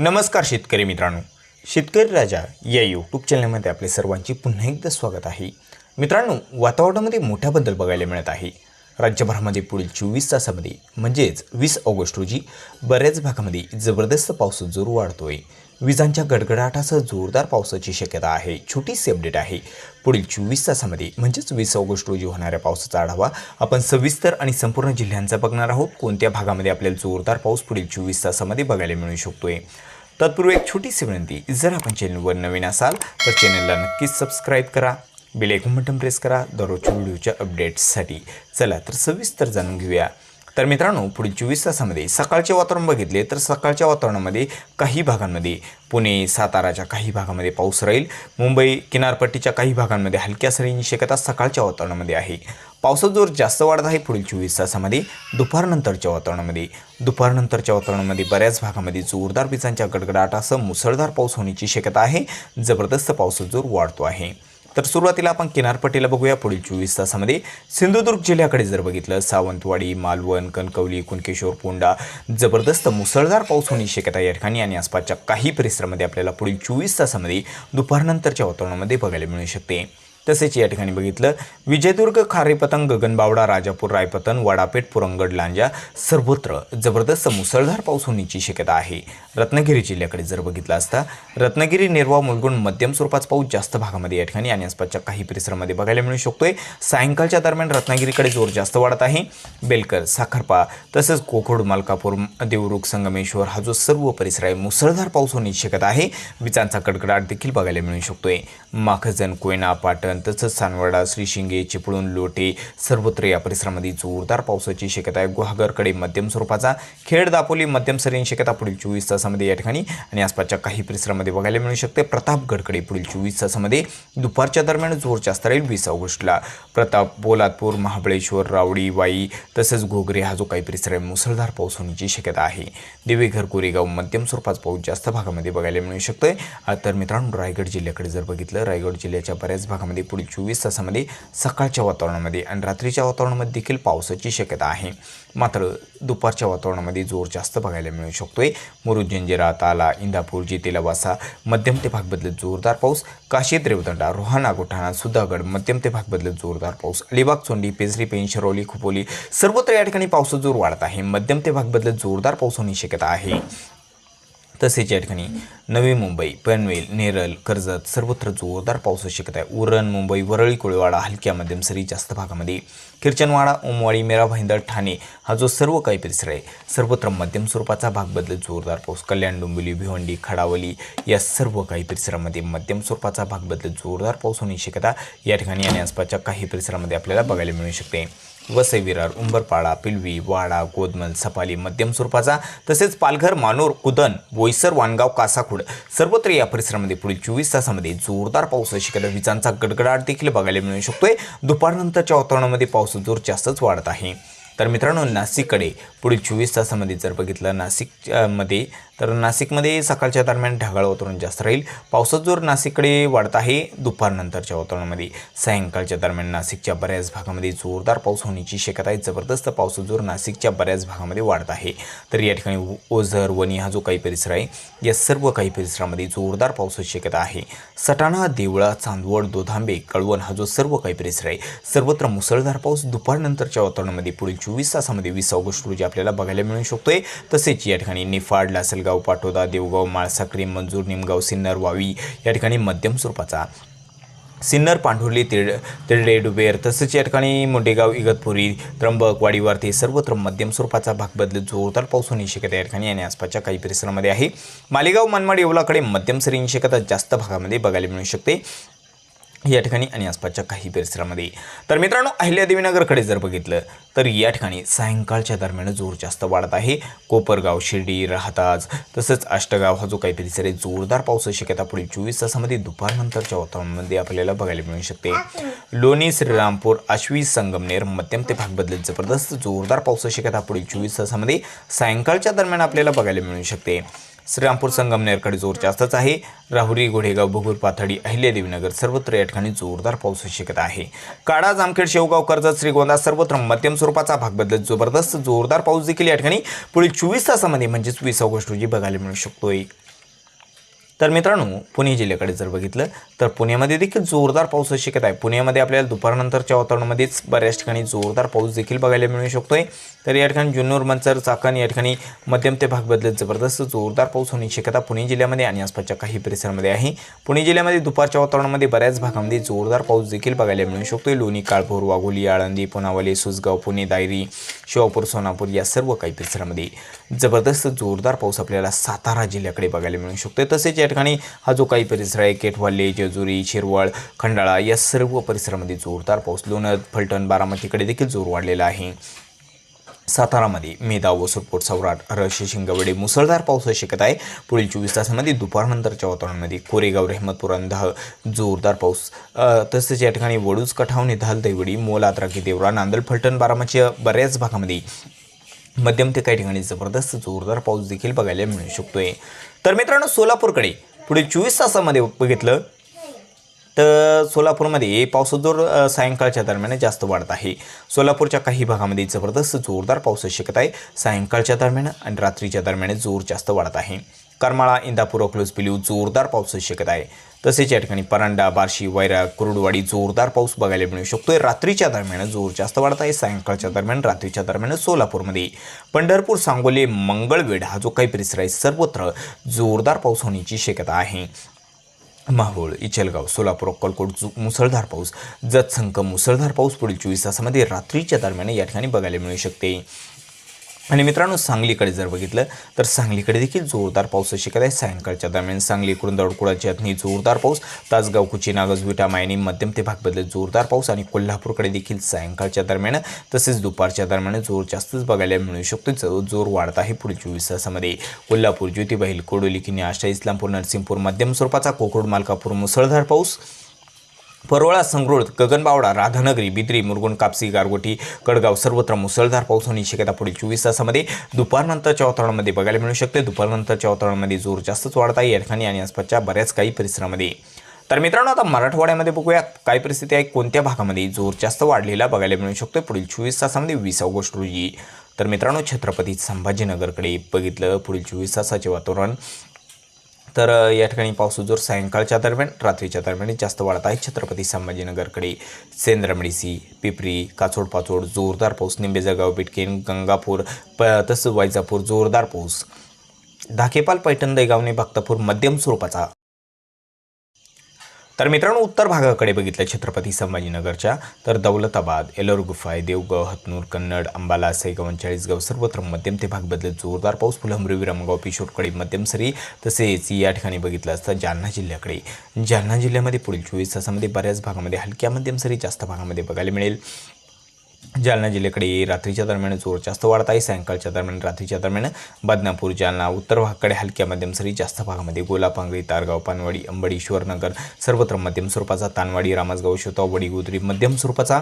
नमस्कार शेतकरी मित्रांनो. शेतकरी राजा या यूट्यूब चॅनलमध्ये आपले सर्वांचे पुन्हा एकदा स्वागत आहे. मित्रांनो वातावरणामध्ये मोठा बदल बघायला मिळत आहे. राज्यभरामध्ये पुढील चोवीस तासामध्ये म्हणजेच वीस ऑगस्ट रोजी बऱ्याच भागामध्ये जबरदस्त पाऊस जोर वाढतोय. विजांच्या गडगडाटासह जोरदार पावसाची शक्यता आहे. छोटीशी अपडेट आहे. पुढील चोवीस तासामध्ये म्हणजेच वीस ऑगस्ट रोजी होणाऱ्या पावसाचा आढावा आपण सविस्तर आणि संपूर्ण जिल्ह्यांचा बघणार आहोत. कोणत्या भागामध्ये आपल्याला जोरदार पाऊस पुढील चोवीस तासामध्ये बघायला मिळू शकतोय? तत्पूर्वी एक छोटीशी विनंती जर आपण चॅनलवर नवीन असाल तर चॅनलला नक्कीच सबस्क्राईब करा बिल एक बटन प्रेस करा दररोजच्या व्हिडिओच्या अपडेट्ससाठी चला तर सविस्तर जाणून घेऊया. तर मित्रांनो पुढील चोवीस तासामध्ये सकाळचे वातावरण बघितले तर सकाळच्या वातावरणामध्ये काही भागांमध्ये पुणे साताराच्या काही भागामध्ये पाऊस राहील मुंबई किनारपट्टीच्या काही भागांमध्ये हलक्या सरींची शक्यता सकाळच्या वातावरणामध्ये आहे. पावसाचा जोर जास्त वाढत आहे पुढील चोवीस तासामध्ये. दुपारनंतरच्या वातावरणामध्ये. दुपारनंतरच्या वातावरणामध्ये बऱ्याच भागामध्ये जोरदार विजांच्या गडगडाटासह मुसळधार पाऊस होण्याची शक्यता आहे. जबरदस्त पावसाचा जोर वाढतो आहे. तर सुरुवातीला आपण किनारपट्टीला बघूया. पुढील चोवीस तासामध्ये सिंधुदुर्ग जिल्ह्याकडे जर बघितलं सावंतवाडी मालवण कणकवली कुणकेश्वर पोंडा जबरदस्त मुसळधार पाऊस होण्याची शक्यता या ठिकाणी आणि आसपासच्या काही परिसरामध्ये आपल्याला पुढील चोवीस तासामध्ये दुपारनंतरच्या वातावरणामध्ये बघायला मिळू शकते. तसेच या ठिकाणी बघितलं विजयदुर्ग खारेपतंग गगनबावडा राजापूर रायपतन वडापेठ पुरंगड लांजा सर्वत्र जबरदस्त मुसळधार पाऊस होण्याची शक्यता आहे. रत्नागिरी जिल्ह्याकडे जर बघितलं असता रत्नागिरी निर्वा मुलगुण मध्यम स्वरूपाचा पाऊस जास्त भागामध्ये या ठिकाणी आणि आसपासच्या काही परिसरामध्ये बघायला मिळू शकतोय. सायंकाळच्या दरम्यान रत्नागिरीकडे जोर जास्त वाढत आहे. बेलकर साखरपा तसंच कोखोड मालकापूर देवरुख संगमेश्वर हा जो सर्व परिसर आहे मुसळधार पाऊस होण्याची शक्यता आहे. विजांचा कडकडाट देखील बघायला मिळू शकतोय. माखजन कोयना पाटण तसंच सानवडा श्रीशिंगे चिपळूण लोटे सर्वत्र या परिसरामध्ये जोरदार पावसाची शक्यता आहे. गुहागरकडे मध्यम स्वरूपाचा खेड दापोली मध्यम सरीन शक्यता पुढील चोवीस तासामध्ये या ठिकाणी आणि आसपासच्या काही परिसरामध्ये बघायला मिळू शकते. प्रतापगडकडे पुढील चोवीस तासामध्ये दुपारच्या दरम्यान जोर जास्त राहील वीस ऑगस्टला प्रताप पोलादपूर महाबळेश्वर रावडी वाई तसंच घोगरे हा जो काही परिसर आहे मुसळधार पाऊस होण्याची शक्यता आहे. देवेघर कोरेगाव मध्यम स्वरूपाचा पाऊस जास्त भागामध्ये बघायला मिळू शकतोय. तर मित्रांनो रायगड जिल्ह्याकडे जर बघितलं रायगड जिल्ह्याच्या बऱ्याच भागामध्ये पुढील चोवीस तासामध्ये सकाळच्या वातावरणामध्ये आणि रात्रीच्या वातावरणामध्ये देखील पावसाची शक्यता आहे. मात्र दुपारच्या वातावरणामध्ये जोर जास्त बघायला मिळू शकतो मुरुड जंजिरा ताला इंदापूर जितेला वासा मध्यम ते भाग बदलत जोरदार पाऊस काशी रेवदंडा रोहाना गोठाणा सुधागड मध्यम ते भाग बदलत जोरदार पाऊस अलिबाग चोंडी पेजरी पेन शरवली खुपोली सर्वत्र या ठिकाणी पावसाचा जोर वाढत आहे. मध्यम ते भाग बदलत जोरदार पाऊस होण्याची शक्यता आहे. तसेच या ठिकाणी नवी मुंबई पनवेल नेरल कर्जत सर्वत्र जोरदार पावसाची शक्यता आहे. उरण मुंबई वरळी कोळीवाडा हलक्या मध्यम सरी जास्त भागामध्ये किरचनवाडा ओमवाडी मेरा भाईंदर ठाणे हा जो सर्व काही परिसर आहे सर्वत्र मध्यम स्वरूपाचा भाग बदलत जोरदार पाऊस. कल्याण डोंबिवली भिवंडी खडावली या सर्व काही परिसरामध्ये मध्यम स्वरूपाचा भाग बदलत जोरदार पाऊस होण्याची शक्यता या ठिकाणी आणि आसपासच्या काही परिसरामध्ये आपल्याला बघायला मिळू शकते. वसई विरार उंबरपाडा पिलवी वाडा गोदमल सपाली मध्यम स्वरूपाचा तसेच पालघर मानोर कुदन बोईसर वाणगाव कासाखुड. सर्वत्र या परिसरामध्ये पुढील चोवीस तासामध्ये जोरदार पावसाची शक्यता विजांचा गडगडाट देखील बघायला मिळू शकतोय. दुपारनंतरच्या वातावरणामध्ये पाऊस जोर जास्तच वाढत आहे. तर मित्रांनो नाशिककडे पुढील चोवीस तासामध्ये जर बघितलं नाशिकमध्ये मध्ये तर नाशिकमध्ये सकाळच्या दरम्यान ढगाळ वातावरण जास्त राहील. पावसाचा जोर नाशिककडे वाढत आहे. दुपारनंतरच्या वातावरणामध्ये सायंकाळच्या दरम्यान नाशिकच्या बऱ्याच भागामध्ये जोरदार पाऊस होण्याची शक्यता आहे. जबरदस्त पावसाचा जोर नाशिकच्या बऱ्याच भागामध्ये वाढत आहे. तर या ठिकाणी ओझर वणी हा जो काही परिसर आहे या सर्व काही परिसरामध्ये जोरदार पावसाची शक्यता आहे. सटाणा देवळा चांदवड दोधांबे कळवण हा जो सर्व काही परिसर आहे सर्वत्र मुसळधार पाऊस दुपारनंतरच्या वातावरणामध्ये पुढील चोवीस तासामध्ये वीस ऑगस्ट रोजी आपल्याला बघायला मिळू शकतोय. तसेच या ठिकाणी निफाड लासलगाव पाटोदा देवगाव माळसाक्री मंजूर निमगाव सिन्नर वावी या ठिकाणी मध्यम स्वरूपाचा. सिन्नर पांढुर्ली तिळ तिरडे डुबेर तसेच या ठिकाणी मुंडेगाव इगतपुरी त्र्यंबक वाडीवारती सर्वत्र मध्यम स्वरूपाचा भाग बदलत जोरदार पाऊस होण्याची शक्यता या ठिकाणी आणि आसपासच्या काही परिसरामध्ये आहे. मालेगाव मनमाड येवलाकडे मध्यम सरींची शक्यता जास्त भागामध्ये बघायला मिळू शकते. या ठिकाणी आणि आसपासच्या काही परिसरामध्ये. तर मित्रांनो अहिल्यादेवीनगरकडे जर बघितलं तर या ठिकाणी सायंकाळच्या दरम्यान जोर जास्त वाढत आहे. कोपरगाव शिर्डी राहताज तसंच अष्टगाव हा जो काही परिसर आहे जोरदार पावसाची शक्यता पुढील चोवीस तासामध्ये दुपारनंतरच्या वातावरणामध्ये आपल्याला बघायला मिळू शकते. लोणी श्रीरामपूर आश्वी संगमनेर मध्यम ते भाग बदलत जबरदस्त जोरदार पावसाची शक्यता पुढील चोवीस तासामध्ये सायंकाळच्या दरम्यान आपल्याला बघायला मिळू शकते. श्रीरामपूर संगमनेरकडे जोर जास्तच आहे. राहुरी घोडेगाव भुगूर पाथडी अहिल्यादेवीनगर सर्वत्र या ठिकाणी जोरदार पाऊस शक्यता आहे. काडा जामखेड शेवगाव कर्जत श्रीगोंदा सर्वत्र मध्यम स्वरूपाचा भाग बदलत जबरदस्त जोरदार पाऊस देखील या ठिकाणी पुढील चोवीस तासामध्ये म्हणजेच वीस ऑगस्ट रोजी बघायला मिळू शकतोय. तर मित्रांनो पुणे जिल्ह्याकडे जर बघितलं तर पुण्यामध्ये देखील जोरदार पाऊस शक्यता आहे. पुण्यामध्ये आपल्याला दुपारनंतरच्या वातावरणामध्येच बऱ्याच ठिकाणी जोरदार पाऊस देखील बघायला मिळू शकतोय. तर या ठिकाणी जुन्नर मंचर चाकण या ठिकाणी मध्यम ते भाग बदलत जबरदस्त जोरदार पाऊस होण्याची शक्यता पुणे जिल्ह्यामध्ये आणि आसपासच्या काही परिसरामध्ये आहे. पुणे जिल्ह्यामध्ये दुपारच्या वातावरणामध्ये बऱ्याच भागामध्ये जोरदार पाऊस देखील बघायला मिळू शकतोय. लोणी काळभोर वाघोली आळंदी पुनावले सुसगाव पुणे दायरी शिवापूर सोनापूर या सर्व काही परिसरामध्ये जबरदस्त जोरदार पाऊस आपल्याला सातारा जिल्ह्याकडे बघायला मिळू शकतोय. तसेच या ठिकाणी हा जो काही परिसर आहे केटवाले जेजुरी शिरवळ खंडाळा या सर्व परिसरामध्ये जोरदार पाऊस लोणंद फलटण बारामतीकडे देखील जोर वाढलेला आहे. सातारामध्ये मेधा वसुटपोट सौराट रशी शिंगवडे मुसळधार पाऊस शिकत आहे. पुढील चोवीस तासामध्ये दुपारनंतरच्या वातावरणामध्ये कोरेगाव रेहमतपूर अंधाह जोरदार पाऊस. तसेच या ठिकाणी वडूज कठावणे धाल दैवडी मोल आत्राकी देवरा नांदल फलटण बारामतीच्या बऱ्याच भागामध्ये मध्यम ते काही ठिकाणी जबरदस्त जोरदार पाऊस देखील बघायला मिळू शकतोय. तर मित्रांनो सोलापूरकडे पुढील चोवीस तासामध्ये बघितलं तर सोलापूरमध्ये पावसाचा जोर सायंकाळच्या दरम्यान जास्त वाढत आहे. सोलापूरच्या काही भागामध्ये जबरदस्त जोरदार पावसाची शक्यता आहे. सायंकाळच्या दरम्यान आणि रात्रीच्या दरम्यान जोर जास्त वाढत आहे. करमाळा इंदापूर अकलूज पिलीव जोरदार पावसाची शक्यता आहे. तसेच या ठिकाणी परांडा बार्शी वैरा कुरुडवाडी जोरदार पाऊस बघायला मिळू शकतोय. रात्रीच्या दरम्यान जोर जास्त वाढत आहे. सायंकाळच्या दरम्यान रात्रीच्या दरम्यान सोलापूरमध्ये. पंढरपूर सांगोले मंगळवेढ हा जो काही परिसर आहे सर्वत्र जोरदार पाऊस होण्याची शक्यता आहे. माहूळ इचलगाव सोलापूर अक्कलकोट जु मुसळधार पाऊस जतसंख मुसळधार पाऊस पुढील चोवीस तासामध्ये रात्रीच्या दरम्यान या ठिकाणी बघायला मिळू शकते. आणि मित्रांनो सांगलीकडे जर बघितलं तर सांगलीकडे देखील जोरदार पाऊस शक्यता आहे. सायंकाळच्या दरम्यान सांगली कुरुंदवाड कुळाची जोरदार पाऊस. तासगाव कुची नागज विटा मायनी मध्यम ते भाग जोरदार पाऊस. आणि कोल्हापूरकडे देखील सायंकाळच्या दरम्यान तसेच दुपारच्या दरम्यान जोर जास्तच बघायला मिळू शकतो. जो जोर वाढत आहे पुढील चोवीस तासामध्ये. कोल्हापूर ज्योतिबाईल कोडोली किनी आष्टा इस्लामपूर नरसिंहपूर मध्यम स्वरूपाचा कोकण मालकापूर मुसळधार पाऊस. परोळा संगरुळ गगनबावडा राधानगरी बिद्री मुरगुण कापसी गारगोटी कडगाव सर्वत्र मुसळधार पाऊस होण्याची शक्यता पुढील चोवीस तासामध्ये दुपारनंतरच्या वातावरणामध्ये बघायला मिळू शकते. दुपारनंतरच्या वातावरणामध्ये जोर जास्तच वाढत आहे. या ठिकाणी आणि आसपासच्या बऱ्याच काही परिसरामध्ये. तर मित्रांनो आता मराठवाड्यामध्ये बघूया काय परिस्थिती आहे? कोणत्या भागामध्ये जोर जास्त वाढलेला बघायला मिळू शकतो पुढील चोवीस तासामध्ये वीस ऑगस्ट रोजी. तर मित्रांनो छत्रपती संभाजीनगरकडे बघितलं पुढील चोवीस तासाचे वातावरण तर या ठिकाणी पाऊस जोर सायंकाळच्या दरम्यान रात्रीच्या दरम्यान जास्त वाढत आहे. छत्रपती संभाजीनगरकडे सेंद्रमडीसी पिपरी काचोड पाचोड जोरदार पाऊस निंबे जळगाव बिटकेन गंगापूर प तसंच वैजापूर जोरदार पाऊस. धाकेपाल पैठण दैगावने भक्तापूर मध्यम स्वरूपाचा तर मित्रांनो उत्तर भागाकडे बघितलं छत्रपती संभाजीनगरच्या तर दौलताबाद एलोर गुफाय देवगाव हतनूर कन्नड अंबाला सेगाव चाळीसगाव सर्वत्र मध्यम ते भाग बदलत जोरदार पाऊस फुलंब्री विरमगाव पिशोरकडे मध्यम सरी तसेच या ठिकाणी बघितलं असतं जालना जिल्ह्याकडे. जालना जिल्ह्यामध्ये पुढील चोवीस तासामध्ये बऱ्याच भागामध्ये हलक्या मध्यम सरी जास्त भागामध्ये बघायला मिळेल. जालना जिल्ह्याकडे रात्रीच्या दरम्यान जोर जास्त वाढत आहे. सायंकाळच्या दरम्यान रात्रीच्या दरम्यान बदनापूर जालना उत्तर भागाकडे हलक्या मध्यम सरी जास्त भागामध्ये गोलापांगरी तारगाव पानवाडी अंबडी ईश्वरनगर सर्वत्र मध्यम स्वरूपाचा तानवाडी रामसगाव शोतावडी गुजरी मध्यम स्वरूपाचा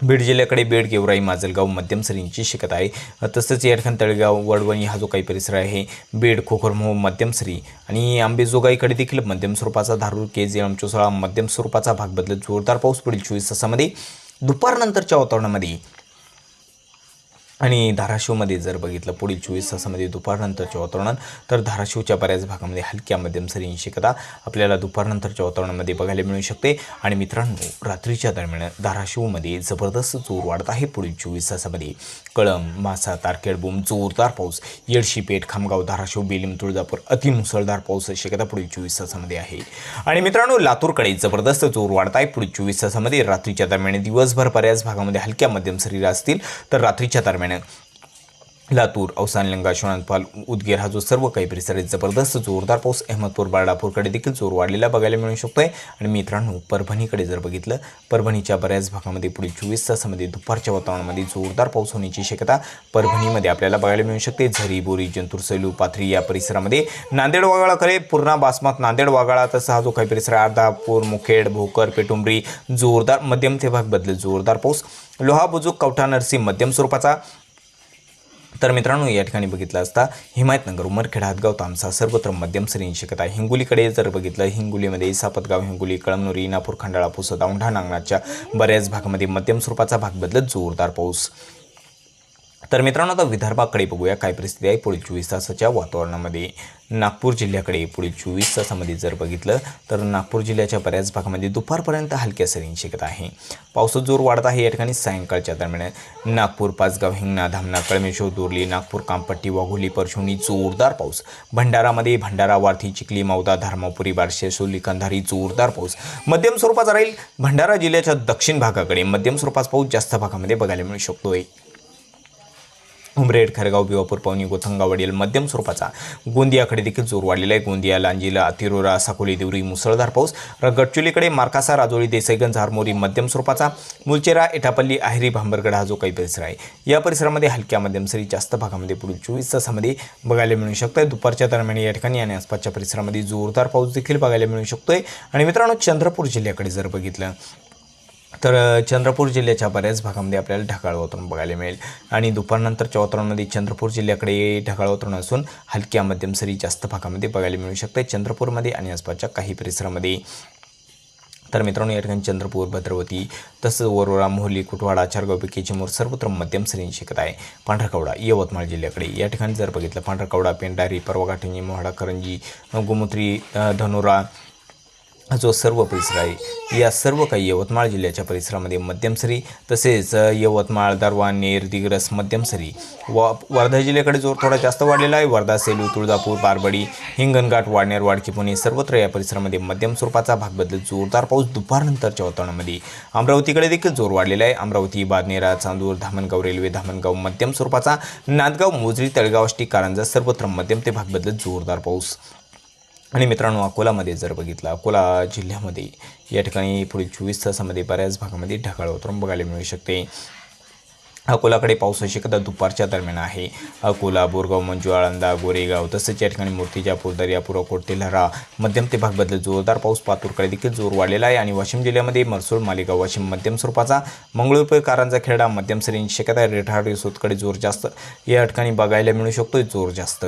बीड जिल्ह्याकडे बेड गेवराई माजलगाव मध्यम सरींची शिकत आहे. तसंच या तळगाव तळेगाव वडवणी हा जो काही परिसर आहे बेड खोखरमो मध्यम सरी आणि आंबेजोगाईकडे देखील मध्यम स्वरूपाचा धारूर केज चोसळा मध्यम स्वरूपाचा भाग बदलत जोरदार पाऊस पुढील चोवीस तासामध्ये दुपारनंतरच्या वातावरणामध्ये. आणि धाराशिवमध्ये जर बघितलं पुढील चोवीस तासामध्ये दुपारनंतरच्या वातावरणात तर धाराशिवच्या बऱ्याच भागामध्ये हलक्या मध्यम सरींची शक्यता आपल्याला दुपारनंतरच्या वातावरणामध्ये बघायला मिळू शकते. आणि मित्रांनो रात्रीच्या दरम्यान धाराशिवमध्ये जबरदस्त जोर वाढत आहे पुढील चोवीस तासामध्ये. कळम मासा तारखेडबूम जोरदार पाऊस येडशीपेठ खामगाव धाराशिव बेलिम तुळजापूर अतिमुसळधार पाऊस शक्यता पुढील चोवीस तासामध्ये आहे. आणि मित्रांनो लातूरकडे जबरदस्त जोर वाढत आहे पुढील चोवीस तासामध्ये रात्रीच्या दरम्यान दिवसभर बऱ्याच भागामध्ये हलक्या मध्यम सरी असतील तर रात्रीच्या दरम्यान लातूर औसान लिंगा शिवणपाल उदगीर हा जो सर्व काही परिसर आहे जबरदस्त जोरदार पाऊस अहमदपूर बाळापूरकडे देखील जोर वाढलेला बघायला मिळू शकतो आहे आणि मित्रांनो परभणीकडे जर बघितलं परभणीच्या बऱ्याच भागामध्ये पुढील चोवीस तासामध्ये दुपारच्या वातावरणामध्ये जोरदार पाऊस होण्याची शक्यता परभणीमध्ये आपल्याला बघायला मिळू शकते. झरी बोरी जंतूर सैलू पाथरी या परिसरामध्ये नांदेड वागाळाकडे पूर्णा बासमत नांदेड वागाळा तसा हा जो काही परिसर आहे अर्धापूर मुखेड भोकर पेटुंबरी जोरदार मध्यम ते भाग बदलेल जोरदार पाऊस. लोहा बुजुक कवठा नरसी मध्यम स्वरूपाचा तर मित्रांनो या ठिकाणी बघितलं असता हिमायतनगर उमरखेड हातगाव तामसा सर्वत्र मध्यम सरींची शकत आहे. हिंगोलीकडे जर बघितलं हिंगोलीमध्ये सापतगाव हिंगोली कळमनुरी इनापूर खंडाळा पुसद औंढा नांगणाच्या बऱ्याच भागामध्ये मध्यम स्वरूपाचा भाग बदलत जोरदार पाऊस तर मित्रांनो आता विदर्भाकडे बघूया. काय परिस्थिती आहे पुढील चोवीस तासाच्या वातावरणामध्ये. नागपूर जिल्ह्याकडे पुढील चोवीस तासामध्ये जर बघितलं तर नागपूर जिल्ह्याच्या बऱ्याच भागामध्ये दुपारपर्यंत हलक्या सरींची शक्यता आहे. पावसाचा जोर वाढत आहे. या ठिकाणी सायंकाळच्या दरम्यान नागपूर पाचगाव हिंगणा धामणा कळमेश्वर दोरली नागपूर कामपट्टी वाघोली परशुणी जोरदार पाऊस. भंडारामध्ये भंडारा वारथी चिखली मौदा धर्मापुरी बारशे सोली कंधारी जोरदार पाऊस. मध्यम स्वरूपाचा राहील भंडारा जिल्ह्याच्या दक्षिण भागाकडे. मध्यम स्वरूपाचा पाऊस जास्त भागामध्ये बघायला मिळू शकतोय. उमरेड खरगाव बिवापूर पवनी गोथंगा वडील मध्यम स्वरूपाचा गोंदियाकडे देखील जोर वाढलेला आहे. गोंदिया लांजीला अतिरोरा साकोली देवरी मुसळधार पाऊस. गडचुलीकडे मार्कासा राजोळी देसाईगंज हारमोरी मध्यम स्वरूपाचा मुलचेरा एटापल्ली आहेरी भांबरगड हा जो काही परिसर आहे या परिसरामध्ये हलक्या मध्यम सरी जास्त भागामध्ये पुढील चोवीस तासामध्ये बघायला मिळू शकतं दुपारच्या दरम्यान या ठिकाणी आणि आसपासच्या परिसरामध्ये जोरदार पाऊस देखील बघायला मिळू शकतोय. आणि मित्रांनो चंद्रपूर जिल्ह्याकडे जर बघितलं तर चंद्रपूर जिल्ह्याच्या बऱ्याच भागामध्ये आपल्याला ढगाळ वातावरण बघायला मिळेल. आणि दुपारनंतरच्या वातावरणामध्ये चंद्रपूर जिल्ह्याकडे ढगाळ वातावरण असून हलक्या मध्यम सरी जास्त भागामध्ये बघायला मिळू शकते. चंद्रपूरमध्ये आणि आसपासच्या काही परिसरामध्ये. तर मित्रांनो या ठिकाणी चंद्रपूर भद्रवती तसंच वरोरा मोहली कुटवाडा चारगावपैकी चिमूर सर्वत्र मध्यम सरींची शिकत आहे. पांढरकवडा यवतमाळ जिल्ह्याकडे. या ठिकाणी जर बघितलं पांढरकवडा पेंडारी परवागाठिणी मोहाडा करंजी गोमुत्री धनुरा धनोरा जो सर्व परिसर आहे या सर्व काही यवतमाळ जिल्ह्याच्या परिसरामध्ये मध्यमसरी तसेच यवतमाळ दारवा नेर दिग्रस मध्यमसरी व वर्धा जिल्ह्याकडे जोर थोडा जास्त वाढलेला आहे. वर्धा सेलू तुळजापूर बारबडी हिंगणघाट वाडनेर वाडकी पुणे सर्वत्र या परिसरामध्ये मध्यम स्वरूपाचा भाग बदलत जोरदार पाऊस दुपारनंतरच्या वातावरणामध्ये. अमरावतीकडे देखील जोर वाढलेला आहे. अमरावती बादनेरा चांदूर धामणगाव रेल्वे धामणगाव मध्यम स्वरूपाचा नांदगाव मोजरी तळगाव आष्टी कारंजा सर्वत्र मध्यम ते भाग बदलत जोरदार पाऊस. आणि मित्रांनो अकोलामध्ये जर बघितलं अकोला जिल्ह्यामध्ये या ठिकाणी पुढील चोवीस तासामध्ये बऱ्याच भागामध्ये ढगाळ वातावरण बघायला मिळू शकते. अकोलाकडे पावसाची कदा दुपारच्या दरम्यान आहे. अकोला बोरगाव मंजू आळंदा गोरेगाव तसेच या ठिकाणी मूर्तिजापूर दर्यापूर अकोट तेल्हारा मध्यम ते भाग बदल जोरदार पाऊस पातूरकडे देखील जोर वाढलेला आहे. आणि वाशिम जिल्ह्यामध्ये मरसूळ मालेगाव वाशिम मध्यम स्वरूपाचा मंगळूरपूर कारंजा खेडा मध्यम सरींची शक्यता आहे रेठाड रिसोदकडे जोर जास्त. या ठिकाणी बघायला मिळू शकतो जोर जास्त.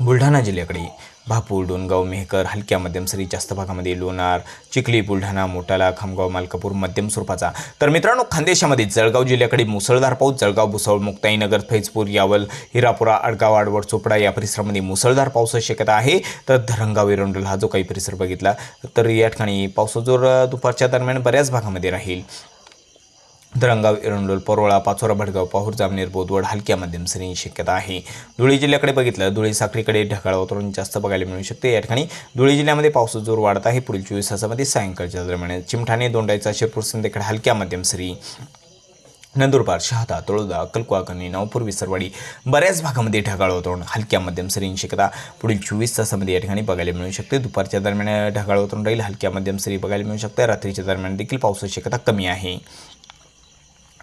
बुलढाणा जिल्ह्याकडे भापूर डोणगाव मेहकर हलक्या मध्यम सरी जास्त भागामध्ये लोणार चिखली बुलढाणा मोटाला खामगाव मालकापूर मध्यम स्वरूपाचा. तर मित्रांनो खानदेशामध्ये जळगाव जिल्ह्याकडे मुसळधार पाऊस जळगाव भुसावळ मुक्ताईनगर फैजपूर यावल हिरापुरा अडगाव आडवड चोपडा या परिसरामध्ये मुसळधार पावसाची शक्यता आहे. तर धरणगाव एरंडोल हा जो काही परिसर बघितला तर या ठिकाणी पावसाचा जोर दुपारच्या दरम्यान बऱ्याच भागामध्ये राहील. धरणगाव एरंडोल परोळा पाचोरा भडगाव पाहूर जामनेर बोदवड हलक्या मध्यम सरींची शक्यता आहे. धुळे जिल्ह्याकडे बघितलं धुळे साखळीकडे ढगाळ वातावरण जास्त बघायला मिळू शकते. या ठिकाणी धुळे जिल्ह्यामध्ये पावसाचा जोर वाढत आहे. पुढील चोवीस तासामध्ये सायंकाळच्या दरम्यान चिमठाणे दोंडाईचा शिरपूर संध्याकडे हलक्या मध्यम सरी नंदुरबार शहादा तळोदा अक्कलकुवा कणी नवपूर विसरवाडी बऱ्याच भागामध्ये ढगाळ वातावरण हलक्या मध्यम सरी शक्यता. पुढील चोवीस तासामध्ये या ठिकाणी बघायला मिळू शकते. दुपारच्या दरम्यान ढगाळ वातावरण राहील हलक्या मध्यम सरी बघायला मिळू शकते. रात्रीच्या दरम्यान देखील पावसाची शक्यता कमी आहे.